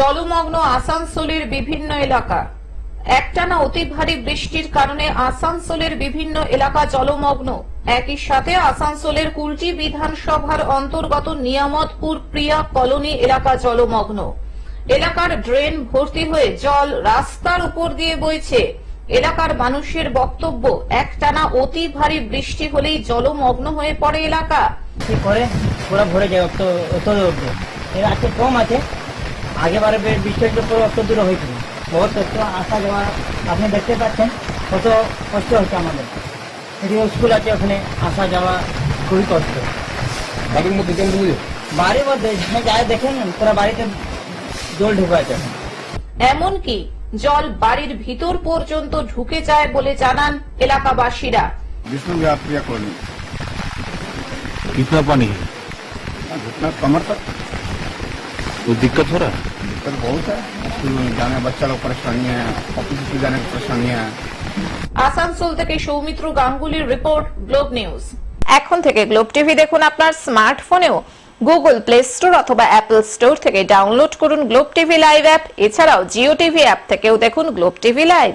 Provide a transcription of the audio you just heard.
জলমগ্ন আসানসোলের বিভিন্ন এলাকা। একটানা অতি ভারী বৃষ্টির কারণে আসানসোলের বিভিন্ন এলাকা জলমগ্ন। একই সাথে আসানসোলের কুলটি বিধানসভার অন্তর্গত নিয়ামতপুর প্রিয়া কলোনি এলাকা জলমগ্ন। এলাকার ড্রেন ভর্তি হয়ে জল রাস্তার উপর দিয়ে বইছে। এলাকার মানুষের বক্তব্য, একটানা অতি ভারী বৃষ্টি হলেই জলমগ্ন হয়ে পড়ে এলাকা। ভরে যায় কম আছে। আগেবারে বে- বৃষ্টি একটু পুরো অত দূরে হয়েছিল বহুত একটু আসা যাওয়া আপনি দেখতে পাচ্ছেন কত কষ্ট হচ্ছে আমাদের এদিকে স্কুল আছে ওখানে আসা যাওয়া খুবই কষ্ট বাড়ির মধ্যে জল ঢুকে বাড়ির মধ্যে যেখানে যায় দেখেন পুরো বাড়িতে জল ঢুকে আছে এখন। এমনকি জল বাড়ির ভিতর পর্যন্ত ঢুকে যায় বলে জানান এলাকাবাসীরা विष्णु विहार प्रिया कॉलोनी कितना पानी है हाँ, घुटना कमर तक तो दिक्कत हो रहा है दिक्कत बहुत है स्कूल में जाने बच्चा लोग परेशानी है ऑफिस में जाने की परेशानी है আসানসোল থেকে সৌমিত্র গাঙ্গুলির রিপোর্ট গ্লোব নিউজ এখন থেকে গ্লোব টিভি দেখুন আপনার স্মার্টফোনেও গুগল প্লে স্টোর অথবা অ্যাপল স্টোর থেকে ডাউনলোড করুন গ্লোব টিভি লাইভ অ্যাপ এছাড়াও জিও টিভি অ্যাপ থেকেও দেখুন গ্লোব টিভি লাইভ